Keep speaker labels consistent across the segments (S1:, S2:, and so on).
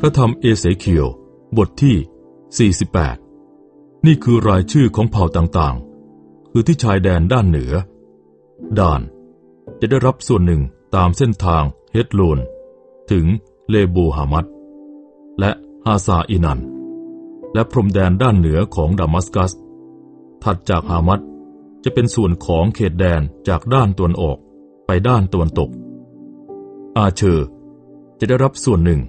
S1: พระธรรมเอเสเคียว บทที่ 48 นี่คือรายชื่อของเผ่าต่างๆ คือที่ชายแดนด้านเหนือ ด่าน จะได้รับส่วนหนึ่งตามเส้นทางเฮดโลน ถึงเลบูฮามัดและฮาซาอินัน และพรมแดนด้านเหนือของดามัสกัส ถัดจากฮามัดจะเป็นส่วนของเขตแดนจากด้านตะวันออกไปด้านตะวันตก อาเชอร์จะได้รับส่วนหนึ่ง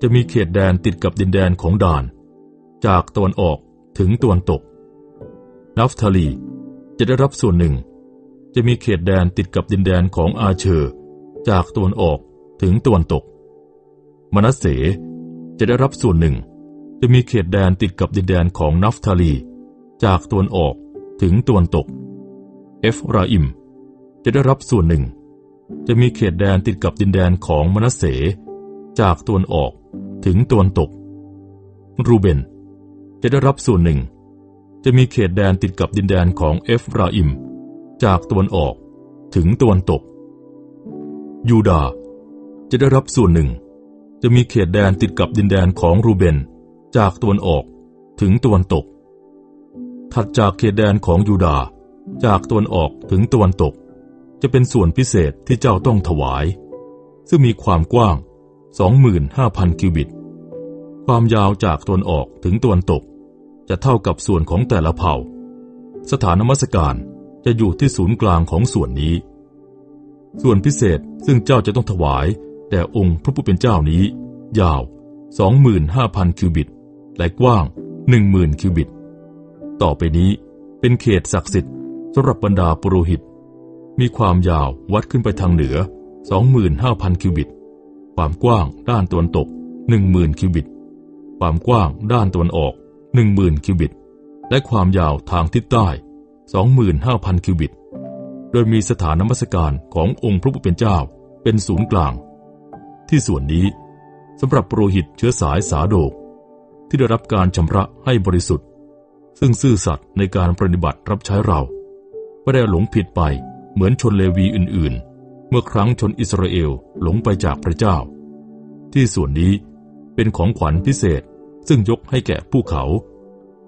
S1: จะมีเขตแดนติดกับดินแดนของด่าน จากตะวันออกถึงตะวันตก นัฟทาลีจะได้รับส่วนหนึ่ง จะมีเขตแดนติดกับดินแดนของอาเชอร์ จากตะวันออกถึงตะวันตก มนัสเสจะได้รับส่วนหนึ่ง จะมีเขตแดนติดกับดินแดนของนัฟทาลี จากตะวันออกถึงตะวันตก เอฟราอิม จะได้รับส่วนหนึ่ง จะมีเขตแดนติดกับดินแดนของมนัสเสจากตะวันออก ถึงตะวันตก รูเบน จะได้รับส่วนหนึ่ง จะมีเขตแดนติดกับดินแดนของเอฟราอิม จากตะวันออกถึงตะวันตก ยูดาจะได้รับส่วนหนึ่ง จะมีเขตแดนติดกับดินแดนของรูเบน จากตะวันออกถึงตะวันตก ถัดจากเขตแดนของยูดาจากตะวันออกถึงตะวันตก จะเป็นส่วนพิเศษที่เจ้าต้องถวาย ซึ่งมีความกว้าง 25,000 คิวบิต ความยาวจากตวนออกถึงตวนตก จะเท่ากับส่วนของแต่ละเผ่า สถานนมัสการจะอยู่ที่ศูนย์กลางของส่วนนี้ ส่วนพิเศษซึ่งเจ้าจะต้องถวายแด่องค์พระผู้เป็นเจ้านี้ ยาว 25,000 คิวบิต และกว้าง 10,000 คิวบิต ต่อไปนี้เป็นเขตศักดิ์สิทธิ์สำหรับบรรดาปุโรหิต มีความยาววัดขึ้นไปทางเหนือ 25,000 คิวบิต ความกว้างด้านตะวันตก 10,000 คิวบิต ความกว้างด้านตะวันออก 10,000 คิวบิต และความยาวทางทิศใต้ 25,000 คิวบิต โดยมีสถานนมัสการขององค์พระผู้เป็นเจ้าเป็นศูนย์กลาง ที่ส่วนนี้สำหรับปรหิตเชื้อสายสาโดก ที่ได้รับการชำระให้บริสุทธิ์ ซึ่งซื่อสัตย์ในการปฏิบัติรับใช้เรา ไม่ได้หลงผิดไปเหมือนชนเลวีอื่นๆ มื่อครั้งชนอิสราเอลหลงไปจากพระเจ้า ที่ส่วนนี้เป็นของขวัญพิเศษซึ่งยกให้แก่ผู้เขา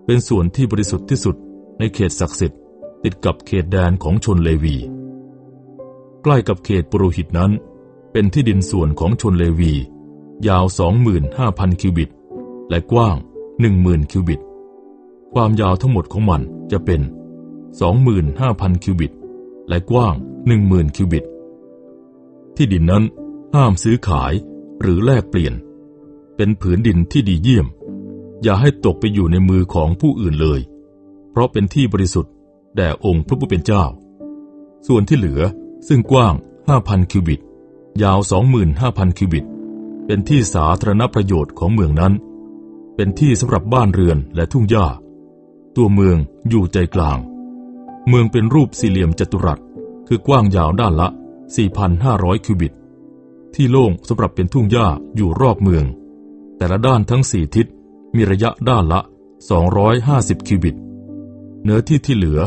S1: เป็นส่วนที่บริสุทธิ์ที่สุดในเขตศักดิ์สิทธิ์ ติดกับเขตแดนของชนเลวี ใกล้กับเขตปุโรหิตนั้น เป็นที่ดินส่วนของชนเลวี ยาว 25,000 คิวบิต และกว้าง 10,000 คิวบิต ความยาวทั้งหมดของมันจะเป็น 25,000 คิวบิต และกว้าง 10,000 คิวบิต ที่ดินนั้นห้ามซื้อขายหรือแลกเปลี่ยน เป็นผืนดินที่ดีเยี่ยม อย่าให้ตกไปอยู่ในมือของผู้อื่นเลย เพราะเป็นที่บริสุทธิ์แด่องค์พระผู้เป็นเจ้า ส่วนที่เหลือซึ่งกว้าง 5,000 คิวบิต ยาว 25,000 คิวบิต เป็นที่สาธารณประโยชน์ของเมืองนั้น เป็นที่สำหรับบ้านเรือนและทุ่งหญ้า ตัวเมืองอยู่ใจกลาง เมืองเป็นรูปสี่เหลี่ยมจัตุรัส คือกว้างยาวด้านละ 4,500 คิวบิต ที่โล่งสำหรับเป็นทุ่งหญ้าอยู่รอบเมือง แต่ละด้านทั้งสี่ทิศมีระยะด้านละ 250 คิวบิต เนื้อที่ที่เหลือ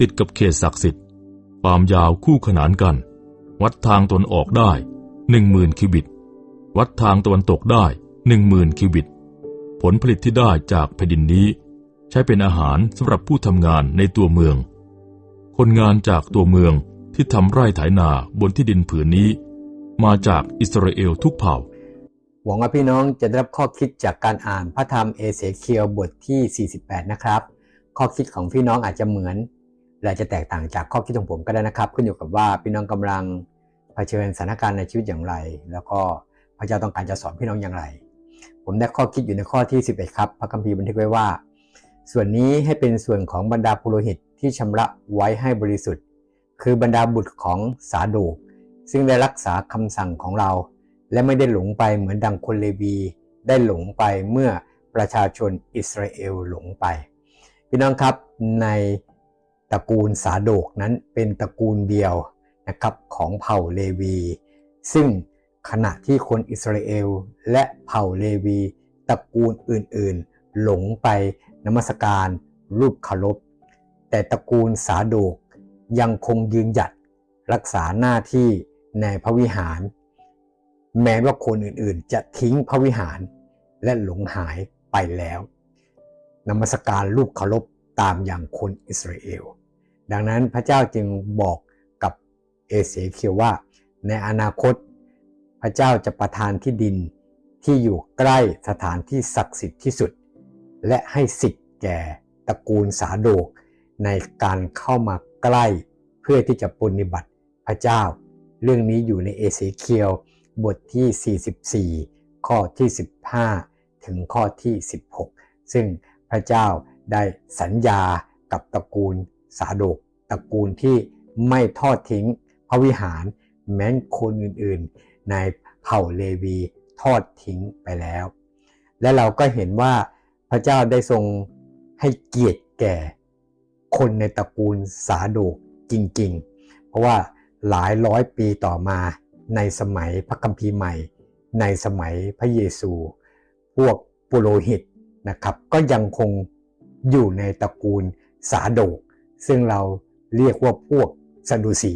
S1: ติดกับเขตศักดิ์สิทธิ์ความยาวคู่ขนานกัน วัดทางตนออกได้ 10,000 คิวบิต วัดทางตะวันตกได้ 10,000 คิวบิต ผลผลิตที่ได้จากแผ่นดินนี้ ใช้เป็นอาหารสำหรับผู้ทำงานในตัวเมือง คนงานจากตัวเมือง ที่ทำไร่ไถนาบนที่ดินผืนนี้ มาจากอิสราเอลทุกเผ่า
S2: หวังว่าพี่น้องจะได้รับข้อคิดจากการอ่านพระธรรมเอเสเคียวบทที่ 48 นะครับ ข้อคิดของพี่น้องอาจจะเหมือนและจะแตกต่างจากข้อคิดของผมก็ได้นะครับ ขึ้นอยู่กับว่าพี่น้องกำลังเผชิญสถานการณ์ในชีวิตอย่างไร แล้วก็พระเจ้าต้องการจะสอนพี่น้องอย่างไร ผมได้ข้อคิดอยู่ในข้อที่ 11 ครับ พระคัมภีร์บันทึกไว้ว่า ส่วนนี้ให้เป็นส่วนของบรรดาปุโรหิตที่ชำระไว้ให้บริสุทธิ์ คือบรรดาบุตรของสาดูซึ่งได้รักษาคำสั่งของเรา และไม่ได้หลงไปเหมือนดังคนเลวีได้หลงไปเมื่อประชาชนอิสราเอลหลงไป พี่น้องครับในตระกูลสาโดกนั้นเป็นตระกูลเดียวนะครับของเผ่าเลวี ซึ่งขณะที่คนอิสราเอลและเผ่าเลวีตระกูลอื่นๆ หลงไปนมัสการรูปเคารพแต่ตระกูลสาโดก ยังคงยืนหยัดรักษาหน้าที่ในพระวิหาร แม้ว่าคนอื่นๆ จะทิ้งพระวิหารและหลงหายไปแล้วนมัสการรูปเคารพตามอย่างคนอิสราเอล ดังนั้นพระเจ้าจึงบอกกับเอเสเคียวว่า ในอนาคตพระเจ้าจะประทานที่ดินที่อยู่ใกล้สถานที่ศักดิ์สิทธิ์ที่สุด และให้สิทธิ์แก่ตระกูลสาโดกในการเข้ามา ใกล้เพื่อที่จะปฏิบัติพระเจ้า เรื่องนี้อยู่ในเอเสเคียวบทที่ 44 ข้อที่ 15 ถึงข้อที่ 16 ซึ่งพระเจ้าได้สัญญากับตระกูลสาดกตระกูลที่ไม่ทอดทิ้งพระวิหารแม้นคนอื่นๆ ในเผ่าเลวีทอดทิ้งไปแล้ว และเราก็เห็นว่าพระเจ้าได้ทรงให้เกียรติแก่ คนในตระกูลสาโดกจริงๆ เพราะว่าหลายร้อยปีต่อมาในสมัยพระคัมภีร์ใหม่ ในสมัยพระเยซู พวกปุโรหิตนะครับ ก็ยังคงอยู่ในตระกูลสาโดก ซึ่งเราเรียกว่าพวกสันดุสี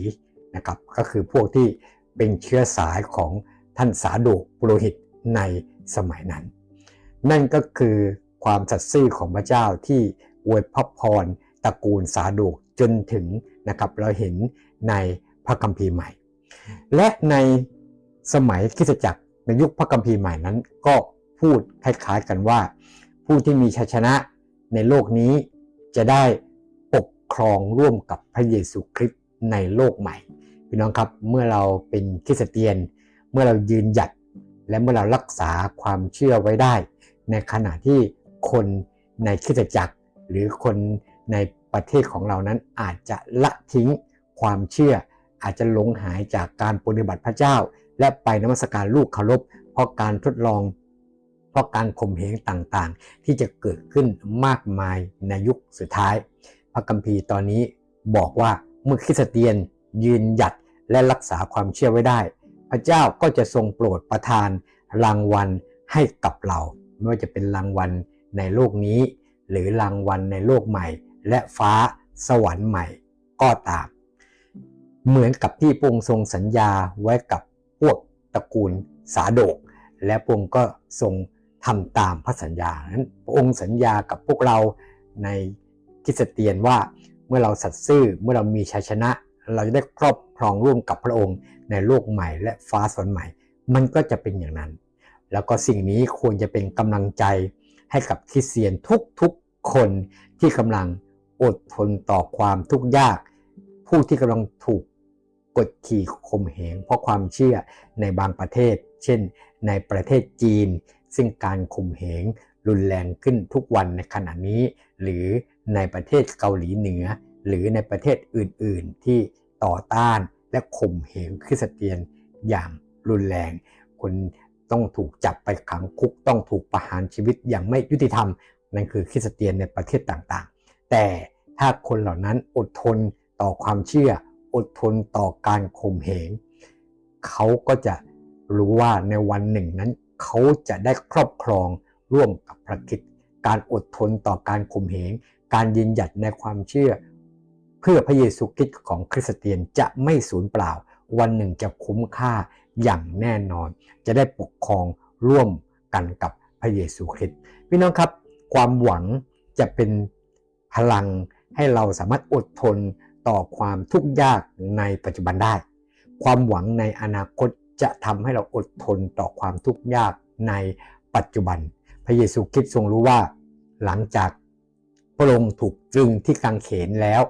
S2: นะครับ ก็คือพวกที่เป็นเชื้อสายของท่านสาโดกปุโรหิตในสมัยนั้น นั่นก็คือความสัตย์ซื่อของพระเจ้าที่อวยพระพร ตระกูลสาดกจนถึงนะครับเราเห็นในพระคัมภีร์ใหม่ และในสมัยคริสตจักรในยุคพระคัมภีร์ใหม่นั้น ก็พูดคล้ายๆกันว่า ผู้ที่มีชัยชนะในโลกนี้จะได้ปกครองร่วมกับพระเยซูคริสต์ในโลกใหม่พี่น้องครับเมื่อเราเป็นคริสเตียน เมื่อเรายืนหยัดและเมื่อเรารักษาความเชื่อไว้ได้ ในขณะที่คนในคริสตจักร หรือคน ในประเทศของเรานั้นอาจจะละทิ้งความเชื่อ อาจจะหลงหายจากการปฏิบัติพระเจ้า และไปนมัสการลูกเคารพเพราะการทดลอง เพราะการข่มเหงต่างๆ ที่จะเกิดขึ้นมากมายในยุคสุดท้าย พระคัมภีร์ตอนนี้บอกว่าเมื่อคริสเตียนยืนหยัดและรักษาความเชื่อไว้ได้ พระเจ้าก็จะทรงโปรดประทานรางวัลให้กับเรา ไม่ว่าจะเป็นรางวัลในโลกนี้ หรือรางวัลในโลกใหม่ และฟ้าสวรรค์ใหม่ก็ตาม เหมือนกับที่พระองค์ทรงสัญญาไว้กับพวกตระกูลสาโดก และพระองค์ก็ทรงทำตามพระสัญญานั้นพระองค์สัญญากับพวกเราในคริสเตียนว่าเมื่อเราสัตย์ซื่อเมื่อเรามีชัยชนะ เราจะได้ครอบครองร่วมกับพระองค์ในโลกใหม่ และฟ้าสวรรค์ใหม่ มันก็จะเป็นอย่างนั้น แล้วก็สิ่งนี้ควรจะเป็นกำลังใจให้กับคริสเตียนทุกๆคนที่กำลัง อดทนต่อความทุกข์ยาก ผู้ที่กำลังถูกกดขี่ข่มเหงเพราะความเชื่อในบางประเทศ เช่น ในประเทศจีน ซึ่งการข่มเหงรุนแรงขึ้นทุกวันในขณะนี้ หรือในประเทศเกาหลีเหนือ หรือในประเทศอื่น ๆ ที่ต่อต้านและข่มเหงคริสเตียนอย่างรุนแรง คนต้องถูกจับไปขังคุกต้องถูกประหารชีวิตอย่างไม่ยุติธรรมนั่นคือคริสเตียนในประเทศต่าง แต่ถ้าคนเหล่านั้นอดทนต่อความเชื่อ อดทนต่อการข่มเหงเขาก็จะรู้ว่าในวันหนึ่งนั้น เขาจะได้ครอบครองร่วมกับพระคริสต์การอดทนต่อการข่มเหงการยืนหยัดในความเชื่อ เพื่อพระเยซูคริสต์ของคริสเตียนจะไม่สูญเปล่า วันหนึ่งจะคุ้มค่าอย่างแน่นอน จะได้ปกครองร่วมกันกับพระเยซูคริสต์พี่น้องครับ ความหวังจะเป็น พลังให้เราสามารถอดทนต่อความทุกข์ยากในปัจจุบันได้ ความหวังในอนาคตจะทำให้เราอดทนต่อความทุกข์ยากในปัจจุบัน พระเยซูคริสต์ทรงรู้ว่า หลังจากพระองค์ถูกตรึงที่กางเขนแล้ว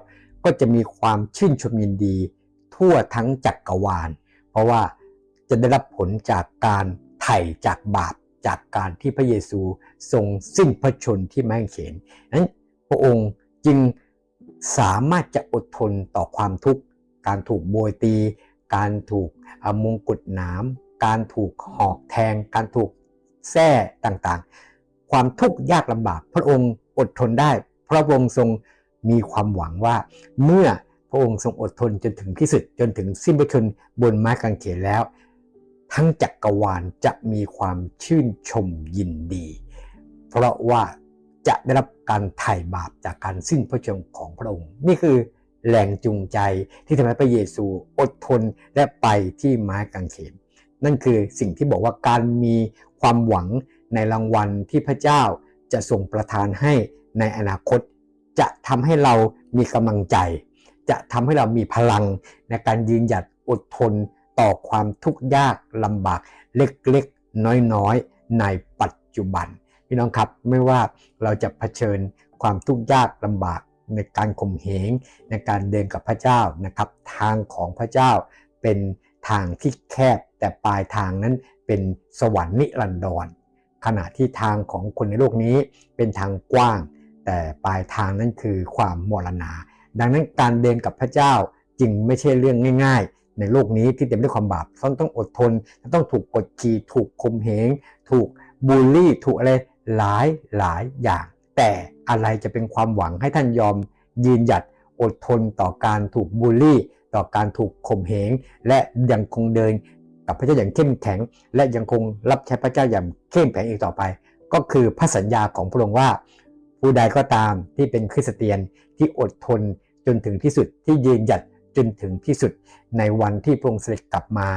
S2: ก็จะมีความชื่นชมยินดี ทั่วทั้งจักกรวาล เพราะว่าจะได้รับผลจากการไถ่จากบาปจากการที่พระเยซูทรงสิ้นพระชนที่ไม้กางเขนนั้น ระองค์จึงสามารถจะอดทนต่อความทุกข์ การถูกโบยตี การถูกมงกุฎหนาม การถูกหอกแทง การถูกแส้ต่างๆ ความทุกข์ยากลำบาก พระองค์อดทนได้พระพระองค์ทรงมีความหวังว่า เมื่อพระองค์ทรงอดทนจนถึงที่สุดจนถึงสิ้นพระชนบนไม้กางเขนแล้ว ทั้งจักกรวาลจะมีความชื่นชมยินดี เพราะว่า จะได้รับการไถ่บาปจากการสิ้นพระชนของพระองค์ นี่คือแรงจูงใจที่ทำให้พระเยซูอดทนและไปที่ไม้กางเขนนั่นคือสิ่งที่บอกว่าการมีความหวังในรางวัลที่พระเจ้าจะทรงประทานให้ในอนาคต จะทำให้เรามีกำลังใจ จะทำให้เรามีพลังในการยืนหยัดอดทนต่อความทุกข์ยากลำบากเล็กๆ น้อยๆ ในปัจจุบัน พี่น้องครับไม่ว่าเราจะเผชิญความทุกข์ยากลำบากในการข่มเหงในการเดินกับพระเจ้านะครับ ทางของพระเจ้าเป็นทางที่แคบแต่ปลายทางนั้นเป็นสวรรค์นิรันดรขณะที่ทางของคนในโลกนี้เป็นทางกว้าง แต่ปลายทางนั้นคือความมรณา ดังนั้นการเดินกับพระเจ้าจึงไม่ใช่เรื่องง่าย ๆ ในโลกนี้ที่เต็มด้วยความบาปต้องต้องอดทน ต้องถูกกดขี่ถูกข่มเหง ถูกบูลลี่ถูกอะไร หลายหลายอย่าง แต่อะไรจะเป็นความหวังให้ท่านยอมยืนหยัดอดทนต่อการถูกบูลลี่ ต่อการถูกข่มเหง และยังคงเดินกับพระเจ้าอย่างเข้มแข็ง และยังคงรับใช้พระเจ้าอย่างเข้มแข็งอีกต่อไป ก็คือพระสัญญาของพระองค์ว่า ผู้ใดก็ตามที่เป็นคริสเตียนที่อดทนจนถึงที่สุดที่ยืนหยัดจนถึงที่สุดในวันที่พระองค์เสด็จกลับมา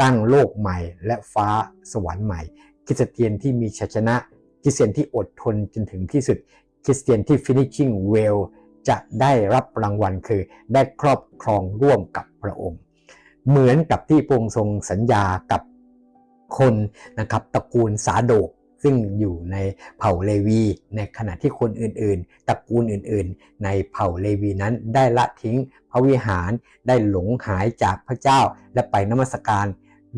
S2: ตั้งโลกใหม่ และฟ้าสวรรค์ใหม่คริสเตียนที่มีชัยชนะ คริสเตียนที่อดทนจนถึงที่สุด คริสเตียนที่ finishing well จะได้รับรางวัลคือได้ครอบครองร่วมกับพระองค์ เหมือนกับที่พระองค์ทรงสัญญากับคนนะครับตระกูลสาโดกซึ่งอยู่ในเผ่าเลวี ในขณะที่คนอื่นๆตระกูลอื่นๆ ในเผ่าเลวีนั้นได้ละทิ้งพระวิหารได้หลงหายจากพระเจ้าและไปนมัสการ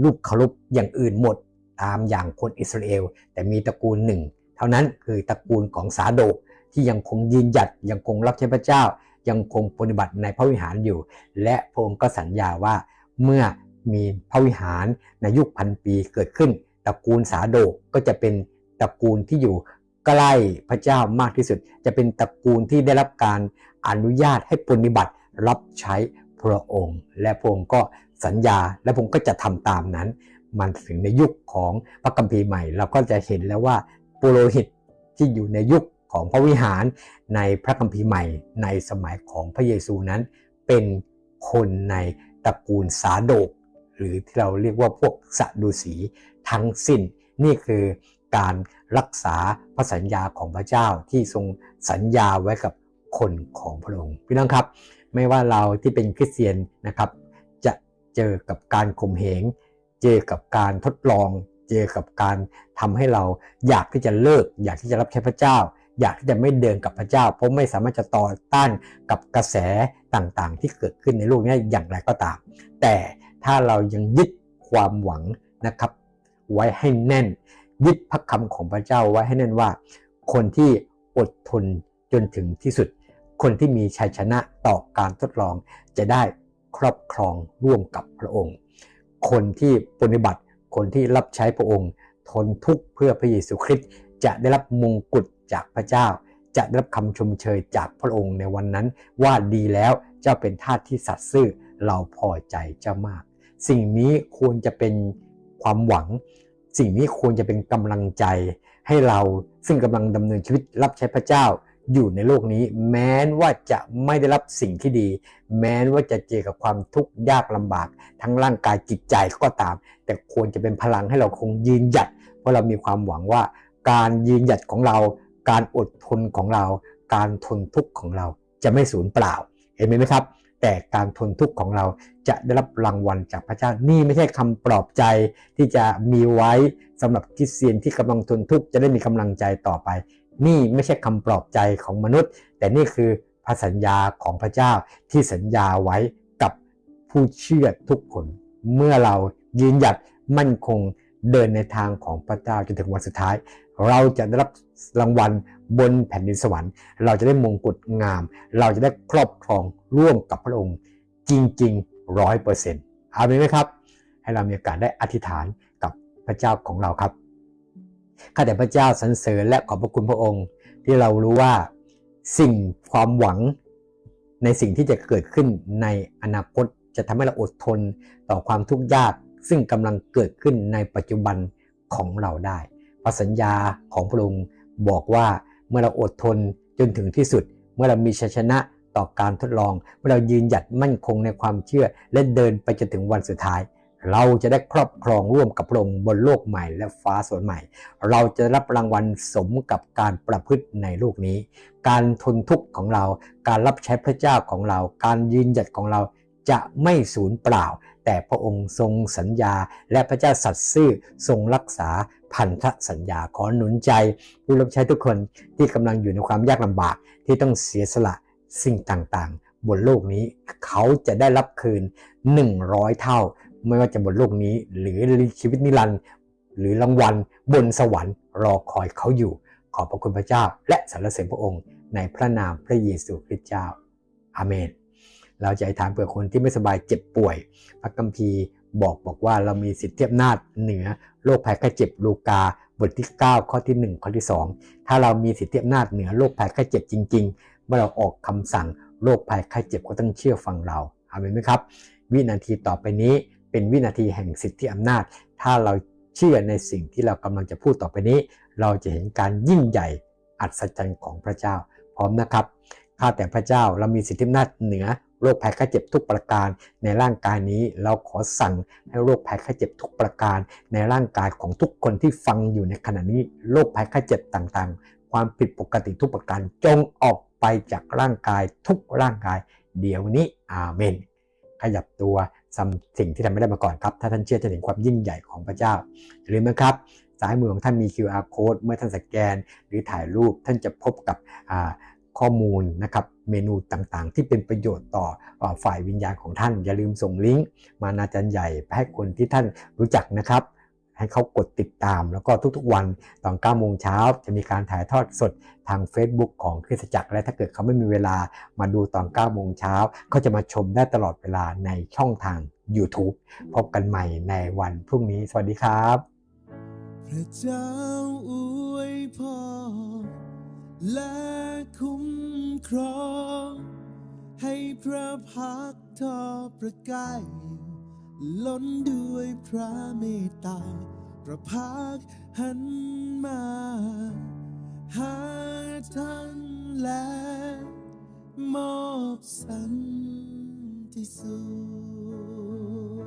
S2: รูปเคารพอย่างอื่นหมด ตามอย่างคนอิสราเอล แต่มีตระกูลหนึ่ง เท่านั้นคือตระกูลของสาโดกที่ยังคงยืนหยัดยังคงรับใช้พระเจ้า ยังคงปฏิบัติในพระวิหารอยู่ และพระองค์ก็สัญญาว่าเมื่อมีพระวิหารในยุคพันปีเกิดขึ้น ตระกูลสาโดกก็จะเป็นตระกูลที่อยู่ใกล้พระเจ้ามากที่สุด จะเป็นตระกูลที่ได้รับการอนุญาตให้ปฏิบัติรับใช้พระองค์ และพระองค์ก็สัญญาและพระองค์ก็จะทำตามนั้น มันถึงในยุคของพระคัมภีร์ใหม่ เราก็จะเห็นแล้วว่าปุโรหิตที่อยู่ในยุคของพระวิหารในพระคัมภีร์ใหม่ในสมัยของพระเยซูนั้น เป็นคนในตระกูลสาโดก หรือที่เราเรียกว่าพวกสะดูสีทั้งสิ้น นี่คือการรักษาพระสัญญาของพระเจ้าที่ทรงสัญญาไว้กับคนของพระองค์พี่น้องครับ ไม่ว่าเราที่เป็นคริสเตียนนะครับ จะเจอกับการข่มเหง เจอกับการทดลอง เจอกับการทำให้เราอยากที่จะเลิก อยากที่จะรับใช้พระเจ้า อยากที่จะไม่เดินกับพระเจ้า เพราะไม่สามารถจะต่อต้านกับกระแสต่างๆ ที่เกิดขึ้นในโลกนี้อย่างไรก็ตาม แต่ถ้าเรายังยึดความหวังนะครับ ไว้ให้แน่น ยึดพระคำของพระเจ้าไว้ให้แน่นว่า คนที่อดทนจนถึงที่สุด คนที่มีชัยชนะต่อการทดลองจะได้ครอบครองร่วมกับพระองค์ คนที่ปฏิบัติ คนที่รับใช้พระองค์ ทนทุกข์เพื่อพระเยซูคริสต์จะได้รับมงกุฎจากพระเจ้า จะได้รับคำชมเชยจากพระองค์ในวันนั้น ว่าดีแล้วเจ้าเป็นทาสที่สัตย์ซื่อเราพอใจเจ้ามาก สิ่งนี้ควรจะเป็นความหวัง สิ่งนี้ควรจะเป็นกำลังใจให้เราซึ่งกำลังดำเนินชีวิตรับใช้พระเจ้า อยู่ในโลกนี้ แม้ว่าจะไม่ได้รับสิ่งที่ดี แม้ว่าจะเจอกับความทุกข์ยากลำบาก ทั้งร่างกายจิตใจก็ตาม แต่ควรจะเป็นพลังให้เราคงยืนหยัด เพราะเรามีความหวังว่า การยืนหยัดของเรา การอดทนของเรา การทนทุกข์ของเราจะไม่สูญเปล่า เห็นไหมครับแต่การทนทุกข์ของเราจะได้รับรางวัลจากพระเจ้า นี่ไม่ใช่คำปลอบใจที่จะมีไว้สำหรับคริสเตียนที่กำลังทนทุกข์จะได้มีกำลังใจต่อไป นี่ไม่ใช่คำปลอบใจของมนุษย์ แต่นี่คือพระสัญญาของพระเจ้าที่สัญญาไว้กับผู้เชื่อทุกคน เมื่อเรายืนหยัดมั่นคงเดินในทางของพระเจ้าจนถึงวันสุดท้าย เราจะได้รับรางวัลบนแผ่นดินสวรรค์ เราจะได้มงกุฎงาม เราจะได้ครอบครองร่วมกับพระองค์จริงๆร้อยเปอร์เซ็นต์เอาไหมครับ ให้เรามีโอกาสได้อธิษฐานกับพระเจ้าของเราครับ ข้าแต่พระเจ้าสรรเสริญและขอบพระคุณพระองค์ ที่เรารู้ว่าสิ่งความหวังในสิ่งที่จะเกิดขึ้นในอนาคตจะทำให้เราอดทนต่อความทุกข์ยาก ซึ่งกำลังเกิดขึ้นในปัจจุบันของเราได้พระสัญญาของพระองค์บอกว่าเมื่อเราอดทนจนถึงที่สุด เมื่อเรามีชัยชนะต่อการทดลอง เมื่อเรายืนหยัดมั่นคงในความเชื่อและเดินไปจนถึงวันสุดท้าย เราจะได้ครอบครองร่วมกับพระองค์บนโลกใหม่และฟ้าสวรรค์ใหม่ เราจะรับรางวัลสมกับการประพฤติในโลกนี้ การทนทุกข์ของเรา การรับใช้พระเจ้าของเรา การยืนหยัดของเราจะไม่สูญเปล่า แต่พระองค์ทรงสัญญา และพระเจ้าสัตย์ซื่อทรงรักษาพันธสัญญาขอหนุนใจ ผู้รับใช้ทุกคนที่กำลังอยู่ในความยากลำบากที่ต้องเสียสละสิ่งต่างๆ บนโลกนี้เขาจะได้รับคืน 100 เท่า ไม่ว่าจะบนโลกนี้ หรือชีวิตนิรันดร์หรือรางวัลบนสวรรค์รอคอยเขาอยู่ ขอบพระคุณพระเจ้า และสรรเสริญพระองค์ ในพระนามพระเยซูคริสต์เจ้าอาเมน เราจะอธิษฐานเผื่อคนที่ไม่สบายเจ็บป่วย พระคัมภีร์บอกบอกว่าเรามีสิทธิอำนาจเหนือโรคภัยไข้เจ็บลูกาบทที่ 9 ข้อที่ 1 ข้อที่ 2 ถ้าเรามีสิทธิอำนาจเหนือโรคภัยไข้เจ็บจริง ๆ เมื่อเราออกคำสั่งโรคภัยไข้เจ็บก็ต้องเชื่อฟังเราอาเมนไหมครับ วินาทีต่อไปนี้ เป็นวินาทีแห่งสิทธิอำนาจ ถ้าเราเชื่อในสิ่งที่เรากำลังจะพูดต่อไปนี้ เราจะเห็นการยิ่งใหญ่อัศจรรย์ของพระเจ้า พร้อมนะครับข้าแต่พระเจ้าเรามีสิทธิอำนาจเหนือโรคภัยไข้เจ็บทุกประการ ในร่างกายนี้เราขอสั่งให้โรคภัยไข้เจ็บทุกประการ ในร่างกายของทุกคนที่ฟังอยู่ในขณะนี้โรคภัยไข้เจ็บต่างๆ ความผิดปกติทุกประการจงออกไปจากร่างกายทุกร่างกาย เดี๋ยวนี้อาเมน ขยับตัว สิ่งที่ทำไม่ได้มาก่อนครับ ถ้าท่านเชื่อจะเห็นความยิ่งใหญ่ของพระเจ้าอย่าลืมนะครับซ้ายมือของท่านมี QR code เมื่อท่านสแกน หรือถ่ายรูปท่านจะพบกับข้อมูลนะครับเมนูต่างๆ ที่เป็นประโยชน์ต่อฝ่ายวิญญาณของท่าน อย่าลืมส่งลิงก์มานาจารย์ใหญ่ให้คนที่ท่านรู้จักนะครับ ให้เขากดติดตาม แล้วก็ทุกๆวันตอน9โมงเช้าจะมีการถ่ายทอดสดทาง Facebook ของคริสตจักร และถ้าเกิดเขาไม่มีเวลามาดูตอน9โมงเช้าเขาจะมาชมได้ตลอดเวลาในช่องทาง YouTube พบกันใหม่ในวันพรุ่งนี้ สวัสดีครับ
S3: พระเจ้าอวยพรและคุ้มครอง ให้พระพักทอประกาย ล้นด้วยพระเมตตาพระพักหันมา หาท่านและมอบสันติสุข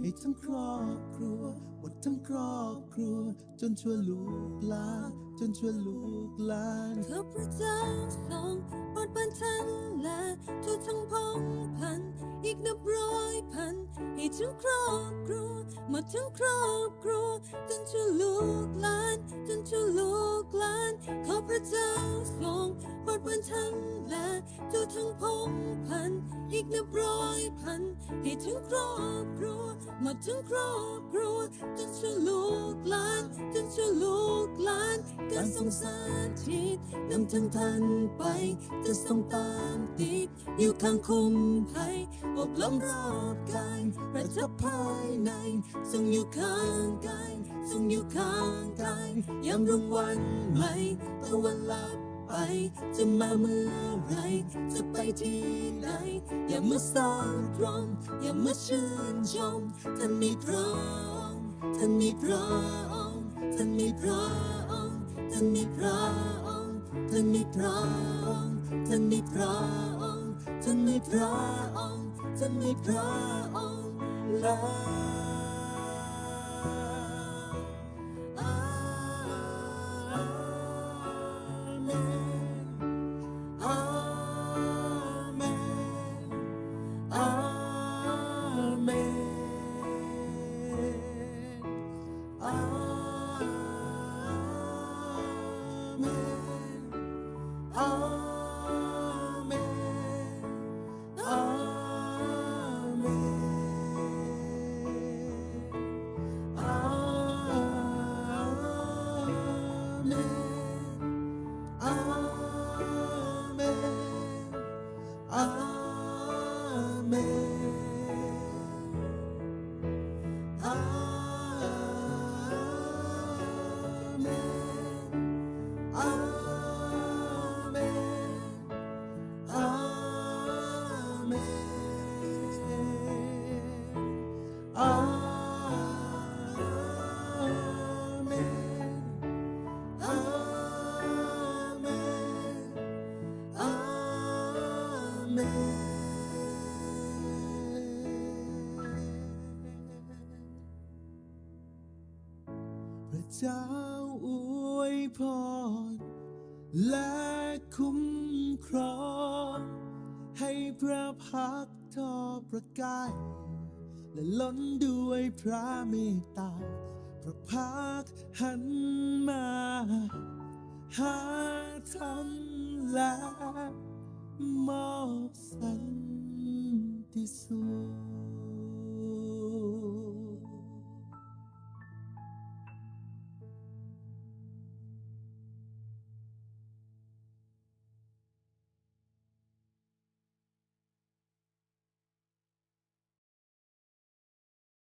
S3: ให้ทั้งครอบครัว หมดทั้งครอบครัว จนชั่วลูกหลานจนชั่วลูกหลาน
S4: เธอพระเจ้าทรงโปรดบันทันและทุกทั้งพงพันธ์ อีกนับร้อยพัน ให้ทั้งครอบครัวหมดทั้งครอบครัวจนชั่วลูกหลานจนชั่วลูกหลานข้าพระเจ้าทรงโปรดบันทันและทั่วทั้งพงพัน อีกนับร้อยพัน ให้ทั้งครอบครัวหมดทั้งครอบครัวจนชั่วลูกหลานจนชั่วลูกหลาน การทรงสาธิตนำทั้งท่านไป จะทรงตามติด อยู่ข้างคุมภัยอบล้อมรอบกายประทับภายในทรงอยู่ข้างกายทรงอยู่ข้างกายยามรุ่งวันใหมตะวันลับไปจะมาเมื่อไร จะไปที่ไหน อย่ามาสร้างตรงอย่ามาชื่นชมท่านมีพระองค์ท่านมีพระองค์ท่านมีพระองค์ ท่านมีพระองค์ท่านมีพระองค์ท่านมีพระองค์ท่านมีพระองค์ท่านมีพระองค์แล้ว เจ้า
S3: อวยพรและคุ้มครอง ให้พระพักทอประกาย และล้นด้วยพระเมตตา พระพักหันมา หาท่านและมอบสันติสุข